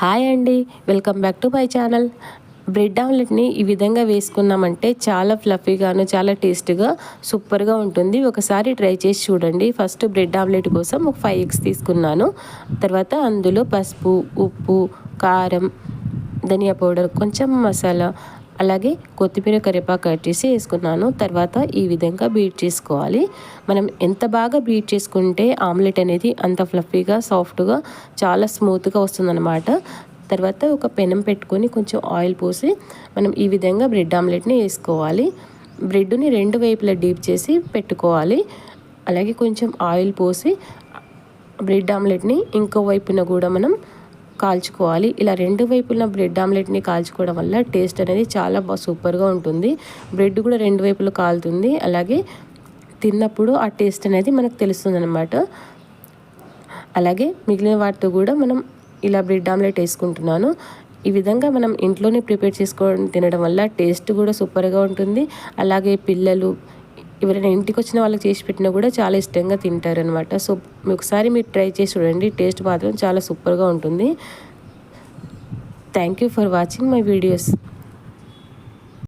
Hi అండి welcome back to my channel. Bread ఆమ్లెట్ని ఈ విధంగా వేసుకున్నామంటే చాలా ఫ్లఫీగాను చాలా టేస్ట్గా సూపర్గా ఉంటుంది. ఒకసారి ట్రై చేసి చూడండి. ఫస్ట్ బ్రెడ్ ఆమ్లెట్ కోసం ఒక ఫైవ్ ఎగ్స్ తీసుకున్నాను. తర్వాత అందులో పసుపు ఉప్పు కారం ధనియా పౌడర్ కొంచెం మసాలా అలాగే కొత్తిమీర కరివేపాకు కట్ చేసి వేసుకున్నాను. తర్వాత ఈ విధంగా బీట్ చేసుకోవాలి. మనం ఎంత బాగా బీట్ చేసుకుంటే ఆమ్లెట్ అనేది అంత ఫ్లఫీగా సాఫ్ట్గా చాలా స్మూత్గా వస్తుందన్నమాట. తర్వాత ఒక పెనం పెట్టుకొని కొంచెం ఆయిల్ పోసి మనం ఈ విధంగా బ్రెడ్ ఆమ్లెట్ని వేసుకోవాలి. బ్రెడ్ని రెండు వైపులా డీప్ చేసి పెట్టుకోవాలి. అలాగే కొంచెం ఆయిల్ పోసి బ్రెడ్ ఆమ్లెట్ని ఇంకో వైపున కూడా మనం కాల్చుకోవాలి. ఇలా రెండు వైపులా బ్రెడ్ ఆమ్లెట్ని కాల్చుకోవడం వల్ల టేస్ట్ అనేది చాలా బాగా సూపర్గా ఉంటుంది. బ్రెడ్ కూడా రెండు వైపులు కాలుతుంది. అలాగే తిన్నప్పుడు ఆ టేస్ట్ అనేది మనకు తెలుస్తుంది అనమాట అలాగే మిగిలిన వాటితో కూడా మనం ఇలా బ్రెడ్ ఆమ్లెట్ వేసుకుంటున్నాను. ఈ విధంగా మనం ఇంట్లోనే ప్రిపేర్ చేసుకోవడం తినడం వల్ల టేస్ట్ కూడా సూపర్గా ఉంటుంది. అలాగే పిల్లలు ఎవరైనా ఇంటికి వచ్చిన వాళ్ళకి చేసి పెట్టినా కూడా చాలా ఇష్టంగా తింటారనమాట సో ఒకసారి మీరు ట్రై చేసి చూడండి. టేస్ట్ మాత్రం చాలా సూపర్గా ఉంటుంది. Thank you for watching my videos